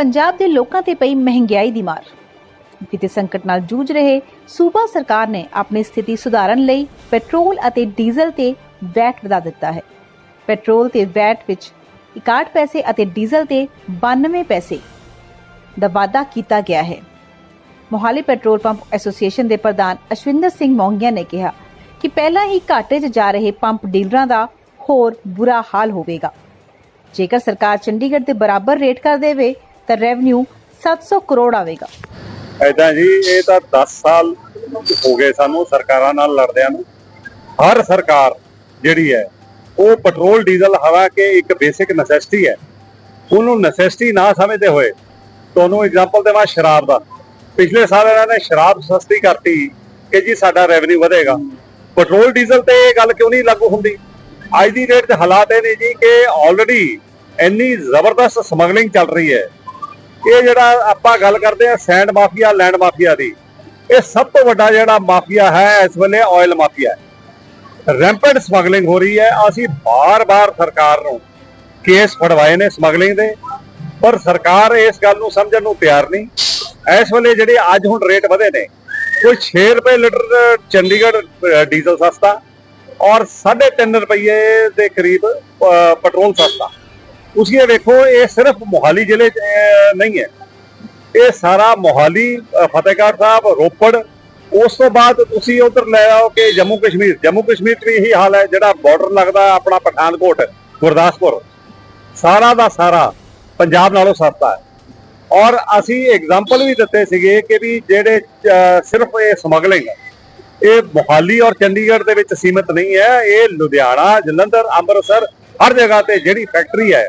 ਪੰਜਾਬ ਦੇ ਲੋਕਾਂ ਤੇ ਪਈ ਮਹਿੰਗਾਈ ਦੀ ਮਾਰ। ਕਿਤੇ ਸੰਕਟ ਨਾਲ ਜੂਝ ਰਹੇ ਸੂਬਾ ਸਰਕਾਰ ਨੇ ਆਪਣੀ ਸਥਿਤੀ ਸੁਧਾਰਨ ਲਈ ਪੈਟਰੋਲ ਅਤੇ ਡੀਜ਼ਲ ਤੇ ਵੈਟ ਵਧਾ ਦਿੱਤਾ ਹੈ। ਪੈਟਰੋਲ ਤੇ ਵੈਟ ਵਿੱਚ 61 ਪੈਸੇ ਅਤੇ ਡੀਜ਼ਲ ਤੇ 92 ਪੈਸੇ ਦਾ ਵਾਧਾ ਕੀਤਾ ਗਿਆ ਹੈ। ਮੋਹਾਲੀ ਪੈਟਰੋਲ ਪੰਪ ਐਸੋਸੀਏਸ਼ਨ ਦੇ ਪ੍ਰਧਾਨ ਅਸ਼ਵਿੰਦਰ ਸਿੰਘ ਮੌਂਗੀਆ ਨੇ ਕਿਹਾ ਕਿ ਪਹਿਲਾਂ ਹੀ ਘਾਟੇ 'ਚ ਜਾ ਰਹੇ ਪੰਪ ਡੀਲਰਾਂ ਦਾ ਹੋਰ ਬੁਰਾ ਹਾਲ ਹੋਵੇਗਾ। ਜੇਕਰ ਸਰਕਾਰ ਚੰਡੀਗੜ੍ਹ ਦੇ ਬਰਾਬਰ ਰੇਟ ਕਰ ਦੇਵੇ ਤਾਂ ਰੈਵਨਿਊ 700 ਕਰੋੜ ਆਵੇਗਾ। ਐਦਾਂ ਜੀ, ਇਹ ਤਾਂ 10 ਸਾਲ ਹੋ ਗਏ ਸਾਨੂੰ ਸਰਕਾਰਾਂ ਨਾਲ ਲੜਦਿਆਂ ਨੂੰ। ਹਰ ਸਰਕਾਰ ਜਿਹੜੀ ਹੈ, ਉਹ ਪੈਟਰੋਲ, ਡੀਜ਼ਲ, ਹਵਾ ਕੇ ਇੱਕ ਬੇਸਿਕ ਨੈਸੈਸਿਟੀ ਹੈ। ਉਹਨੂੰ ਨੈਸੈਸਿਟੀ ਨਾ ਸਮਝਦੇ ਹੋਏ, ਤੁਹਾਨੂੰ ਐਗਜ਼ਾਮਪਲ ਦੇਵਾਂ ਸ਼ਰਾਬ ਦਾ। ਪਿਛਲੇ ਸਾਲ ਇਹਨਾਂ ਨੇ ਸ਼ਰਾਬ ਸਸਤੀ ਕਰਤੀ ਕਿ ਜੀ ਸਾਡਾ ਰੈਵਨਿਊ ਵਧੇਗਾ। ਪੈਟਰੋਲ, ਡੀਜ਼ਲ ਤੇ ਇਹ ਗੱਲ ਕਿਉਂ ਨਹੀਂ ਲਾਗੂ ਹੁੰਦੀ? ਅੱਜ ਦੀ ਡੇਟ 'ਚ ਹਾਲਾਤ ਇਹ ਨੇ ਜੀ ਕਿ ਆਲਰੇਡੀ ਇੰਨੀ ਜ਼ਬਰਦਸਤ ਸਮਗਲਿੰਗ ਚੱਲ ਰਹੀ ਹੈ। ਇਹ ਜਿਹੜਾ ਆਪਾਂ ਗੱਲ ਕਰਦੇ ਆ ਸੈਂਡ ਮਾਫੀਆ, ਲੈਂਡ ਮਾਫੀਆ ਦੀ, ਇਹ ਸਭ ਤੋਂ ਵੱਡਾ ਜਿਹੜਾ ਮਾਫੀਆ ਹੈ, ਇਸ ਵੇਲੇ ਆਇਲ ਮਾਫੀਆ ਹੈ। ਰੈਂਪੈਂਟ ਸਮਗਲਿੰਗ ਹੋ ਰਹੀ ਹੈ, ਅਸੀਂ ਬਾਰ-ਬਾਰ ਸਰਕਾਰ ਨੂੰ ਕੇਸ ਫੜਵਾਏ ਨੇ ਸਮਗਲਿੰਗ ਦੇ, ਪਰ ਸਰਕਾਰ ਇਸ ਗੱਲ ਨੂੰ ਸਮਝਣ ਨੂੰ ਤਿਆਰ ਨਹੀਂ। ਇਸ ਵੇਲੇ ਜਿਹੜੇ ਅੱਜ ਹੁਣ ਰੇਟ ਵਧੇ ਨੇ, ਕੋਈ 6 ਰੁਪਏ ਲੀਟਰ ਚੰਡੀਗੜ੍ਹ ਡੀਜ਼ਲ ਸਸਤਾ ਔਰ 3.5 ਰੁਪਏ ਦੇ ਕਰੀਬ ਪੈਟਰੋਲ ਸਸਤਾ। ਤੁਸੀਂ ਇਹ ਵੇਖੋ ਇਹ ਸਿਰਫ ਮੋਹਾਲੀ ਜ਼ਿਲ੍ਹੇ 'ਚ ਨਹੀਂ ਹੈ ਇਹ ਸਾਰਾ ਮੋਹਾਲੀ ਫਤਿਹਗੜ੍ਹ ਸਾਹਿਬ ਰੋਪੜ ਉਸ ਤੋਂ ਬਾਅਦ ਤੁਸੀਂ ਉਧਰ ਲੈ ਆਓ ਕਿ ਜੰਮੂ ਕਸ਼ਮੀਰ ਜੰਮੂ ਕਸ਼ਮੀਰ 'ਚ ਵੀ ਇਹੀ ਹਾਲ ਹੈ ਜਿਹੜਾ ਬਾਰਡਰ ਲੱਗਦਾ ਆਪਣਾ ਪਠਾਨਕੋਟ ਗੁਰਦਾਸਪੁਰ ਸਾਰਾ ਦਾ ਸਾਰਾ ਪੰਜਾਬ ਨਾਲੋਂ ਸਸਤਾ ਹੈ ਔਰ ਅਸੀਂ ਐਗਜ਼ਾਮਪਲ ਵੀ ਦਿੱਤੇ ਸੀਗੇ ਕਿ ਵੀ ਜਿਹੜੇ ਸਿਰਫ ਇਹ ਸਮਗਲਿੰਗ ਇਹ ਮੋਹਾਲੀ ਔਰ ਚੰਡੀਗੜ੍ਹ ਦੇ ਵਿੱਚ ਸੀਮਿਤ ਨਹੀਂ ਹੈ ਇਹ ਲੁਧਿਆਣਾ ਜਲੰਧਰ ਅੰਮ੍ਰਿਤਸਰ ਹਰ ਜਗ੍ਹਾ ਤੇ ਜਿਹੜੀ ਫੈਕਟਰੀ ਹੈ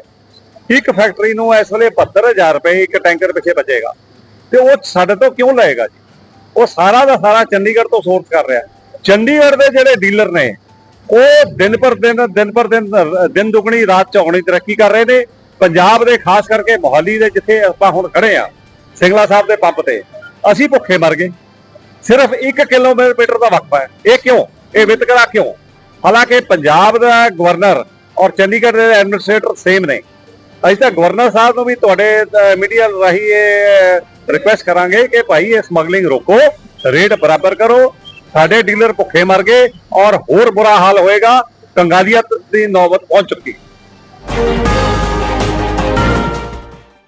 ਇੱਕ ਫੈਕਟਰੀ ਨੂੰ ਇਸ ਵੇਲੇ 72000 ਰੁਪਏ ਇੱਕ ਟੈਂਕਰ ਪਿੱਛੇ ਬਚੇਗਾ ਤੇ ਉਹ ਸਾਡੇ ਤੋਂ ਕਿਉਂ ਲਏਗਾ ਜੀ? ਉਹ ਸਾਰਾ ਦਾ ਸਾਰਾ ਚੰਡੀਗੜ੍ਹ ਤੋਂ ਸੋਰਸ ਕਰ ਰਿਹਾ। ਚੰਡੀਗੜ੍ਹ ਦੇ ਜਿਹੜੇ ਡੀਲਰ ਨੇ, ਉਹ ਦਿਨ ਪਰ ਦਿਨ ਦਿਨ ਪਰ ਦਿਨ ਦਿਨ ਦੁਗਣੀ, ਰਾਤ ਚੌਗਣੀ ਤਰੱਕੀ ਕਰ ਰਹੇ ਨੇ। ਪੰਜਾਬ ਦੇ ਖਾਸ ਕਰਕੇ ਮੋਹਾਲੀ ਦੇ ਜਿੱਥੇ ਆਪਾਂ ਹੁਣ ਖੜੇ ਆ ਸਿੰਗਲਾ ਸਾਹਿਬ ਦੇ ਪੰਪ ਤੇ, ਅਸੀਂ ਭੁੱਖੇ ਮਰ ਗਏ। ਸਿਰਫ 1 ਕਿਲੋਮੀਟਰ ਦਾ ਵਕਫਾ ਹੈ। ਇਹ ਕਿਉਂ? ਇਹ ਵਿਤਕਰਾ ਕਿਉਂ? ਹਾਲਾਂਕਿ ਪੰਜਾਬ ਦਾ ਗਵਰਨਰ ਔਰ ਚੰਡੀਗੜ੍ਹ ਦੇ ਐਡਮਿਨਿਸਟ੍ਰੇਟਰ ਸੇਮ ਨੇ। ਅਸੀਂ ਤਾਂ ਗਵਰਨਰ ਸਾਹਿਬ ਨੂੰ ਵੀ ਤੁਹਾਡੇ ਮੀਡੀਆ ਰਾਹੀਂ ਇਹ ਰਿਕੁਐਸਟ ਕਰਾਂਗੇ ਕਿ ਭਾਈ ਇਹ ਸਮਗਲਿੰਗ ਰੋਕੋ, ਰੇਟ ਬਰਾਬਰ ਕਰੋ, ਸਾਡੇ ਡੀਲਰ ਭੁੱਖੇ ਮਰ ਗਏ ਔਰ ਹੋਰ ਬੁਰਾ ਹਾਲ ਹੋਏਗਾ ਕੰਗਾਲੀਅਤ ਦੀ ਨੌਬਤ ਪਹੁੰਚ ਚੁੱਕੀ।